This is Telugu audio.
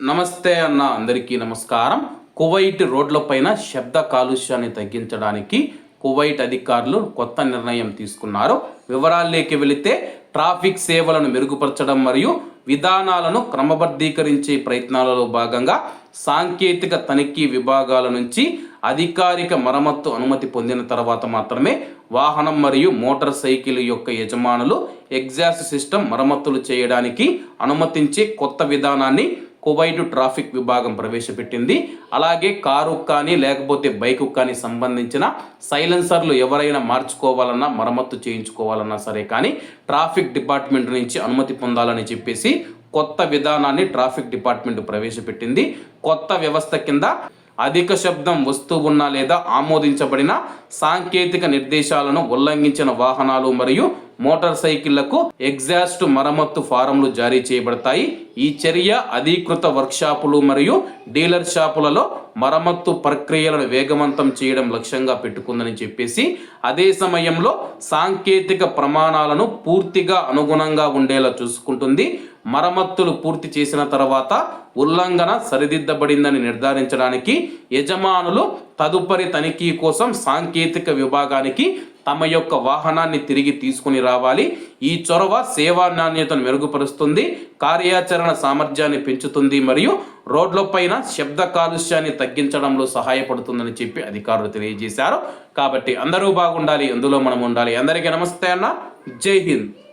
నమస్తే అన్న అందరికీ నమస్కారం. కువైట్ రోడ్లపైన శబ్ద కాలుష్యాన్ని తగ్గించడానికి కువైట్ అధికారులు కొత్త నిర్ణయం తీసుకున్నారు. వివరాల్లోకి వెళితే ట్రాఫిక్ సేవలను మెరుగుపరచడం మరియు విధానాలను క్రమబద్ధీకరించే ప్రయత్నాలలో భాగంగా సాంకేతిక తనిఖీ విభాగాల నుంచి అధికారిక మరమ్మత్తు అనుమతి పొందిన తర్వాత మాత్రమే వాహనం మరియు మోటార్ సైకిల్ యొక్క యజమానులు ఎగ్జాస్ట్ సిస్టమ్ మరమ్మతులు చేయడానికి అనుమతించే కొత్త విధానాన్ని కువైట్ ట్రాఫిక్ విభాగం ప్రవేశపెట్టింది. అలాగే కారు కానీ లేకపోతే బైకు కానీ సంబంధించిన సైలెన్సర్లు ఎవరైనా మార్చుకోవాలన్నా మరమ్మత్తు చేయించుకోవాలన్నా సరే కానీ ట్రాఫిక్ డిపార్ట్మెంట్ నుంచి అనుమతి పొందాలని చెప్పేసి కొత్త విధానాన్ని ట్రాఫిక్ డిపార్ట్మెంట్ ప్రవేశపెట్టింది. కొత్త వ్యవస్థ కింద అధిక శబ్దం వస్తూ ఉన్న లేదా ఆమోదించబడిన సాంకేతిక నిర్దేశాలను ఉల్లంఘించిన వాహనాలు మరియు మోటార్ సైకిళ్ళకు ఎగ్జాస్ట్ మరమ్మత్తు ఫారంలు జారీ చేయబడతాయి. ఈ చర్య అధీకృత వర్క్షాపులు మరియు డీలర్ షాపులలో మరమ్మత్తు ప్రక్రియలను వేగవంతం చేయడం లక్ష్యంగా పెట్టుకుందని చెప్పేసి అదే సమయంలో సాంకేతిక ప్రమాణాలను పూర్తిగా అనుగుణంగా ఉండేలా చూసుకుంటుంది. మరమ్మత్తులు పూర్తి చేసిన తర్వాత ఉల్లంఘన సరిదిద్దబడిందని నిర్ధారించడానికి యజమానులు తదుపరి తనిఖీ కోసం సాంకేతిక విభాగానికి తమ యొక్క వాహనాన్ని తిరిగి తీసుకుని రావాలి. ఈ చొరవ సేవా నాణ్యతను మెరుగుపరుస్తుంది కార్యాచరణ సామర్థ్యాన్ని పెంచుతుంది మరియు రోడ్లపైన శబ్ద కాలుష్యాన్ని తగ్గించడంలో సహాయపడుతుందని చెప్పి అధికారులు తెలియజేశారు. కాబట్టి అందరూ బాగుండాలి అందులో మనం ఉండాలి. అందరికీ నమస్తే అన్న. జై హింద్.